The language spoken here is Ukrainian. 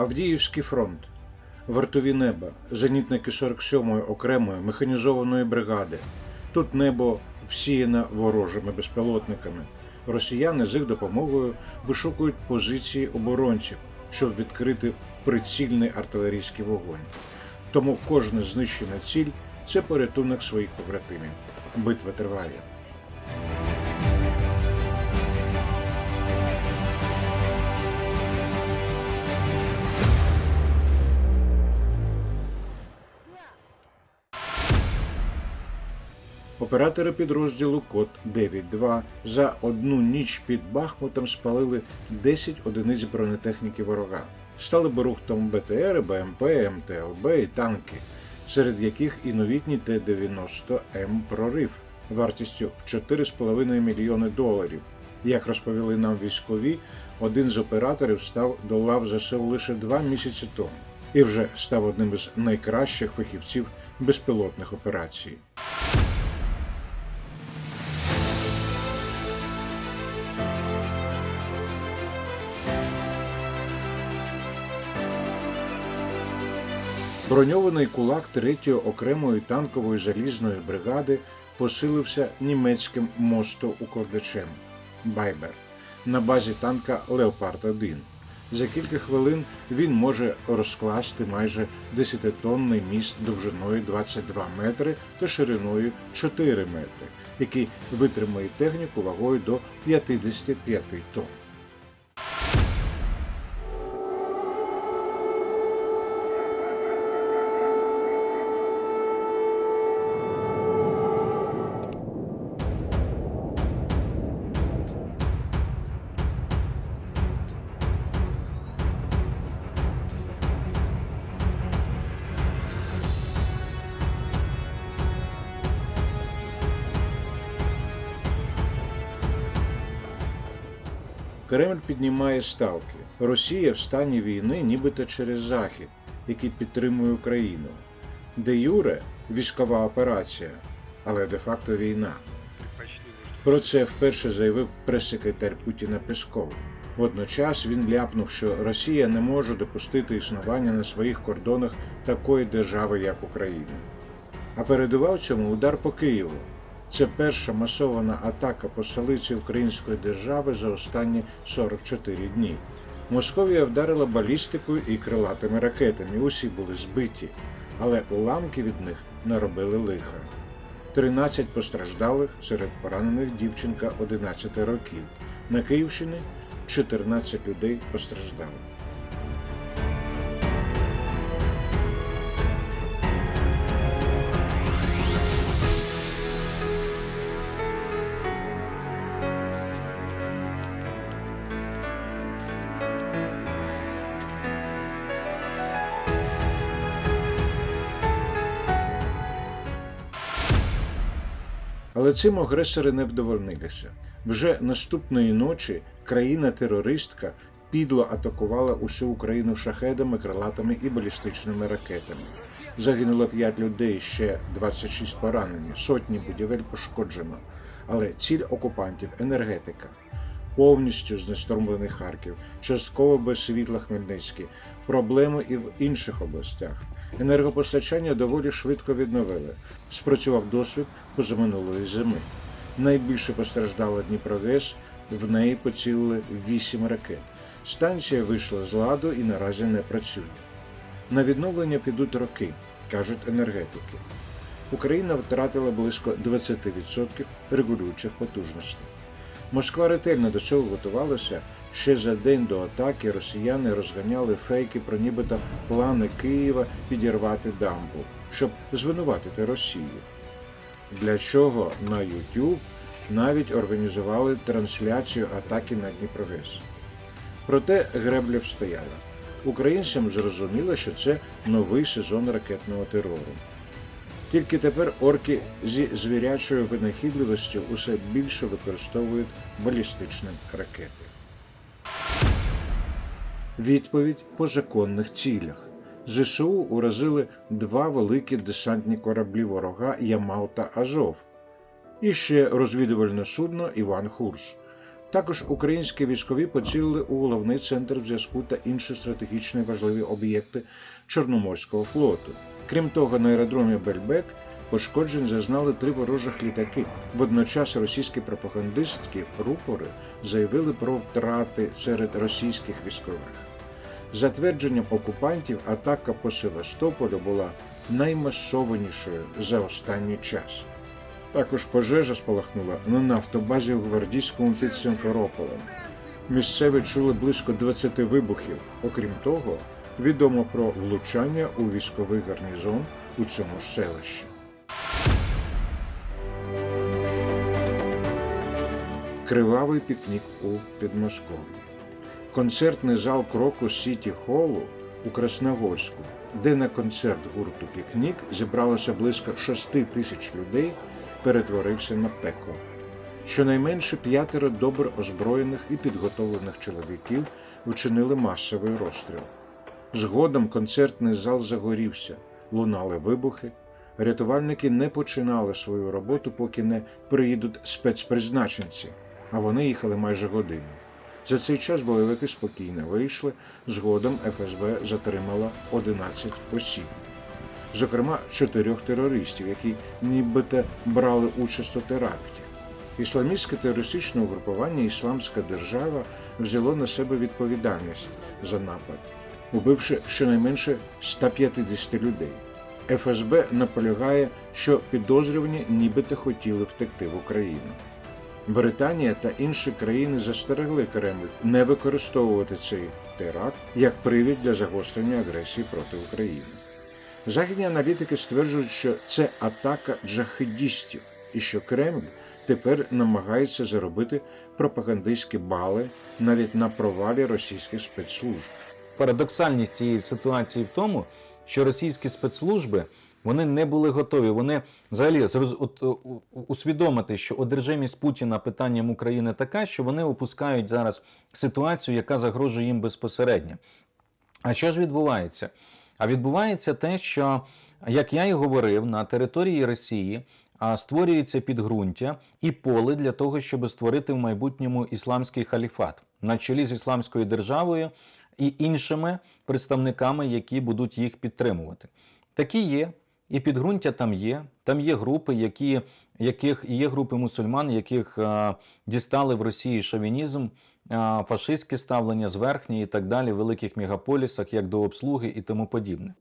Авдіївський фронт, вартові неба, зенітники 47-ї окремої механізованої бригади. Тут небо всіяне ворожими безпілотниками. Росіяни з їх допомогою вишукують позиції оборонців, щоб відкрити прицільний артилерійський вогонь. Тому кожна знищена ціль це порятунок своїх побратимів. Битва триває. Оператори підрозділу Код 9.2 за одну ніч під Бахмутом спалили 10 одиниць бронетехніки ворога. Стали берухтом БТР, БМП, МТЛБ і танки, серед яких і новітній Т-90М прорив вартістю в 4,5 мільйони доларів. Як розповіли нам військові, один з операторів став до лав ЗСУ лише два місяці тому і вже став одним із найкращих фахівців безпілотних операцій. Броньований кулак 3-ї окремої танкової залізної бригади посилився німецьким мостоукладачем Байбер на базі танка Леопард 1 За кілька хвилин він може розкласти майже 10-тонний міст довжиною 22 метри та шириною 4 метри, який витримає техніку вагою до 55 тонн. Кремль піднімає ставки. Росія в стані війни нібито через Захід, який підтримує Україну. Де Юре військова операція, але де-факто війна. Про це вперше заявив прес-секретар Путіна Песков. Водночас він ляпнув, що Росія не може допустити існування на своїх кордонах такої держави, як Україна. А передував цьому удар по Києву. Це перша масована атака по столиці Української держави за останні 44 дні. Московія вдарила балістикою і крилатими ракетами. Усі були збиті, але уламки від них наробили лиха. 13 постраждалих серед поранених дівчинка 11 років. На Київщині 14 людей постраждали. Але цим агресори не вдовольнилися. Вже наступної ночі країна-терористка підло атакувала усю Україну шахедами, крилатами і балістичними ракетами. Загинуло 5 людей, ще 26 поранені, сотні будівель пошкоджено. Але ціль окупантів енергетика. Повністю знеструмлений Харків, частково без світла Хмельницький, проблеми і в інших областях. Енергопостачання доволі швидко відновили. Спрацював досвід позаминулої зими. Найбільше постраждала Дніпрогес, в неї поцілили 8 ракет. Станція вийшла з ладу і наразі не працює. На відновлення підуть роки, кажуть енергетики. Україна втратила близько 20% регулюючих потужностей. Москва ретельно до цього готувалася. Ще за день до атаки росіяни розганяли фейки про нібито плани Києва підірвати дамбу, щоб звинуватити Росію. Для чого на YouTube навіть організували трансляцію атаки на Дніпрогес. Проте гребля встояла. Українцям зрозуміло, що це новий сезон ракетного терору. Тільки тепер орки зі звірячою винахідливістю усе більше використовують балістичні ракети. Відповідь по законних цілях. ЗСУ уразили два великі десантні кораблі ворога Ямал та Азов, і ще розвідувальне судно Іван Хурс. Також українські військові поцілили у головний центр зв'язку та інші стратегічно важливі об'єкти Чорноморського флоту. Крім того, на аеродромі Бельбек пошкоджень зазнали три ворожих літаки. Водночас російські пропагандистські рупори заявили про втрати серед російських військових. За твердженням окупантів, атака по Севастополю була наймасованішою за останній час. Також пожежа спалахнула на нафтобазі у гвардійському під Симферополем. Місцеві чули близько 20 вибухів. Окрім того, відомо про влучання у військовий гарнізон у цьому ж селищі. Кривавий пікнік у Підмосков'ї. Концертний зал Крокус Сіті Холу у Красногорську, де на концерт гурту Пікнік зібралося близько 6 тисяч людей, перетворився на пекло. Щонайменше п'ятеро добре озброєних і підготовлених чоловіків вчинили масовий розстріл. Згодом концертний зал загорівся, лунали вибухи. Рятувальники не починали свою роботу, поки не приїдуть спецпризначенці, а вони їхали майже годину. За цей час бойовики спокійно вийшли. Згодом ФСБ затримала 11 осіб, зокрема чотирьох терористів, які нібито брали участь у теракті. Ісламістське терористичне угрупування Ісламська держава взяло на себе відповідальність за напад, убивши щонайменше 150 людей. ФСБ наполягає, що підозрювані нібито хотіли втекти в Україну. Британія та інші країни застерегли Кремль не використовувати цей теракт як привід для загострення агресії проти України. Західні аналітики стверджують, що це атака джахидістів і що Кремль тепер намагається заробити пропагандистські бали навіть на провалі російських спецслужб. Парадоксальність цієї ситуації в тому, що російські спецслужби вони не були готові. Вони взагалі у- усвідомити, що одержимість Путіна питанням України така, що вони опускають зараз ситуацію, яка загрожує їм безпосередньо. А що ж відбувається? А відбувається те, що, як я і говорив, на території Росії створюється підґрунтя і поле для того, щоб створити в майбутньому ісламський халіфат на чолі з ісламською державою і іншими представниками, які будуть їх підтримувати. Такі є, і підґрунтя там є. Там є групи, які, яких є групи мусульман, яких а, дістали в Росії шовінізм, а, фашистське ставлення, зверхні і так далі в великих мегаполісах, як до обслуги і тому подібне.